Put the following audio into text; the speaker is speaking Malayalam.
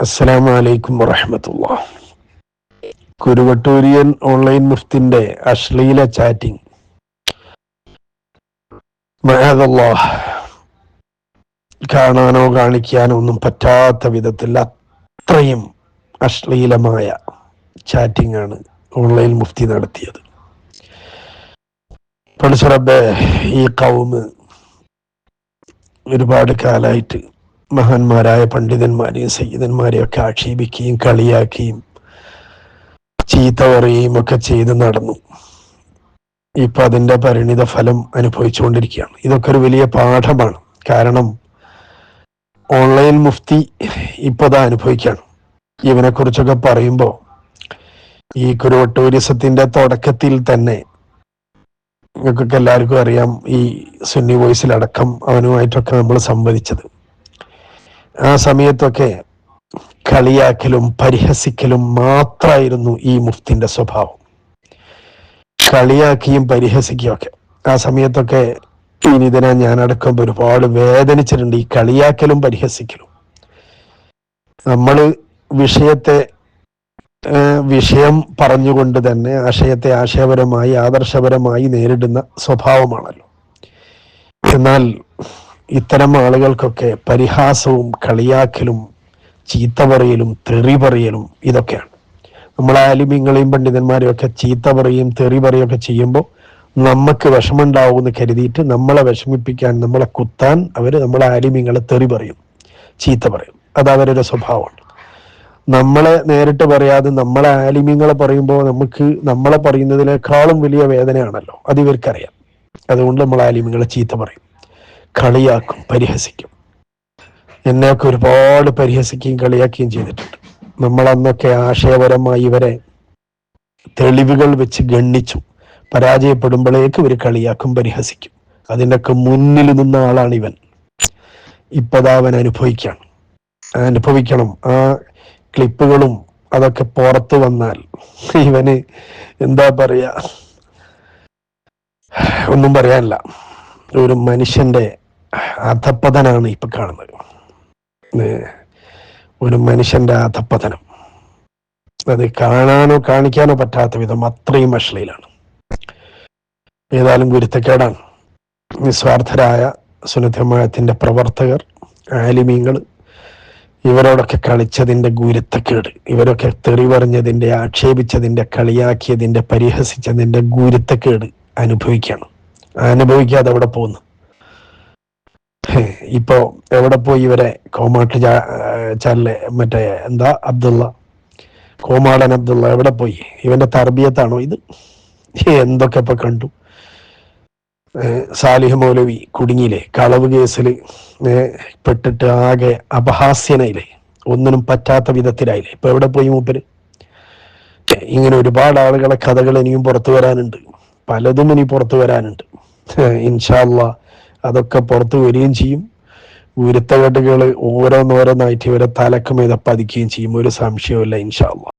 അസ്സലാമു അലൈക്കും വറഹമത്തുള്ള. കുരുവട്ടൂരിയൻ ഓൺലൈൻ മുഫ്തിന്റെ അശ്ലീല ചാറ്റിംഗ്. കാണാനോ കാണിക്കാനോ ഒന്നും പറ്റാത്ത വിധത്തിൽ അത്രയും അശ്ലീലമായ ചാറ്റിംഗ് ആണ് ഓൺലൈൻ മുഫ്തി നടത്തിയത്. പഠിച്ചറബെ ഈ കൗമ് ഒരുപാട് കാലായിട്ട് മഹാന്മാരായ പണ്ഡിതന്മാരെയും സയ്യിദന്മാരെയും ഒക്കെ ആക്ഷേപിക്കുകയും കളിയാക്കുകയും ചീത്ത പറയുകയും ഒക്കെ ചെയ്ത് നടന്നു. ഇപ്പൊ അതിന്റെ പരിണിത ഫലം അനുഭവിച്ചുകൊണ്ടിരിക്കുകയാണ്. ഇതൊക്കെ ഒരു വലിയ പാഠമാണ്. കാരണം ഓൺലൈൻ മുഫ്തി ഇപ്പൊ അതാ അനുഭവിക്കുകയാണ്. ഇവനെ കുറിച്ചൊക്കെ പറയുമ്പോൾ ഈ കുരുവട്ടൂരിസത്തിന്റെ തുടക്കത്തിൽ തന്നെ നിങ്ങൾക്കൊക്കെ എല്ലാവർക്കും അറിയാം ഈ സുന്നി വോയിസിലടക്കം അവനുമായിട്ടൊക്കെ നമ്മൾ സംവദിച്ചത്. ആ സമയത്തൊക്കെ കളിയാക്കലും പരിഹസിക്കലും മാത്രമായിരുന്നു ഈ മുഫ്തിന്റെ സ്വഭാവം. കളിയാക്കിയും പരിഹസിക്കുകയും ഒക്കെ. ആ സമയത്തൊക്കെ ഇനിതിനെ ഞാൻ അടക്കം ഒരുപാട് വേദനിച്ചിട്ടുണ്ട് ഈ കളിയാക്കലും പരിഹസിക്കലും. നമ്മൾ വിഷയത്തെ വിഷയം പറഞ്ഞുകൊണ്ട് തന്നെ ആശയത്തെ ആശയപരമായി ആദർശപരമായി നേരിടുന്ന സ്വഭാവമാണല്ലോ. എന്നാൽ ഇത്തരം ആളുകൾക്കൊക്കെ പരിഹാസവും കളിയാക്കലും ചീത്ത പറയലും തെറി പറയലും ഇതൊക്കെയാണ്. നമ്മളെ ആലിമ്യങ്ങളെയും പണ്ഡിതന്മാരെയും ഒക്കെ ചീത്ത പറയും തെറി പറയുകയൊക്കെ ചെയ്യുമ്പോൾ നമുക്ക് വിഷമുണ്ടാവുമെന്ന് കരുതിയിട്ട് നമ്മളെ വിഷമിപ്പിക്കാൻ നമ്മളെ കുത്താൻ അവർ നമ്മളെ ആലിമ്യങ്ങളെ തെറി പറയും ചീത്ത പറയും അത് അവരുടെ സ്വഭാവമാണ്. നമ്മളെ നേരിട്ട് പറയാതെ നമ്മളെ ആലിമ്യങ്ങളെ പറയുമ്പോൾ നമുക്ക് നമ്മളെ പറയുന്നതിനേക്കാളും വലിയ വേദനയാണല്ലോ. അത് ഇവർക്കറിയാം. അതുകൊണ്ട് നമ്മൾ ആലിമ്യങ്ങളെ ചീത്ത പറയും. കളിയാക്കും പരിഹസിക്കും. എന്നെയൊക്കെ ഒരുപാട് പരിഹസിക്കുകയും കളിയാക്കുകയും ചെയ്തിട്ടുണ്ട്. നമ്മൾ അന്നൊക്കെ ആശയപരമായി ഇവരെ തെളിവുകൾ വെച്ച് ഗണ്ണിച്ചു. പരാജയപ്പെടുമ്പോഴേക്ക് ഇവർ കളിയാക്കും പരിഹസിക്കും. അതിനൊക്കെ മുന്നിൽ നിന്ന ആളാണ് ഇവൻ. ഇപ്പതാ അവൻ അനുഭവിക്കണം. ആ ക്ലിപ്പുകളും അതൊക്കെ പുറത്തു വന്നാൽ ഇവന് എന്താ പറയാ? ഒന്നും പറയാനില്ല. ഒരു മനുഷ്യന്റെ അധപ്പതനാണ് ഇപ്പൊ കാണുന്നത്. ഒരു മനുഷ്യന്റെ അധപ്പതനം അത് കാണാനോ കാണിക്കാനോ പറ്റാത്ത വിധം അത്രയും അശ്ലീലാണ് ഏതായാലും ഗുരുത്തക്കേടാണ്. നിസ്വാർത്ഥരായ സുനധമായത്തിന്റെ പ്രവർത്തകർ ആലിമീങ്ങൾ ഇവരോടൊക്കെ കളിച്ചതിന്റെ ഗുരുത്തക്കേട് ഇവരൊക്കെ തെറി പറഞ്ഞതിന്റെ ആക്ഷേപിച്ചതിന്റെ കളിയാക്കിയതിന്റെ പരിഹസിച്ചതിന്റെ ഗുരുത്തക്കേട് അനുഭവിക്കണം. അനുഭവിക്കാതെ അവിടെ പോകുന്നു. ഇപ്പോ എവിടെ പോയി ഇവരെ കോമാട്ട് ചാലിലെ മറ്റേ എന്താ അബ്ദുള്ള? കോമാടൻ അബ്ദുള്ള എവിടെ പോയി? ഇവന്റെ തർബിയത്താണോ ഇത്? എന്തൊക്കെ ഇപ്പൊ കണ്ടു? സാലിഹ് മൗലവി കുടുങ്ങിയിലെ കളവ് കേസിൽ പെട്ടിട്ട് ആകെ അപഹാസ്യനയിലെ ഒന്നിനും പറ്റാത്ത വിധത്തിലായില്ലേ? ഇപ്പൊ എവിടെ പോയി മൂപ്പര്? ഇങ്ങനെ ഒരുപാട് ആളുകളെ കഥകൾ ഇനിയും പുറത്തു വരാനുണ്ട്. പലതും ഇനി പുറത്തു വരാനുണ്ട്. ഇൻഷാല്ല അതൊക്കെ പുറത്തു വരികയും ചെയ്യും. ഗുരുത്തകെട്ടുകൾ ഓരോന്നോരോന്നായിട്ട് ഇവരെ തലക്കുമേത പതിക്കുകയും ചെയ്യും. ഒരു സംശയവുമില്ല ഇൻഷാല്ല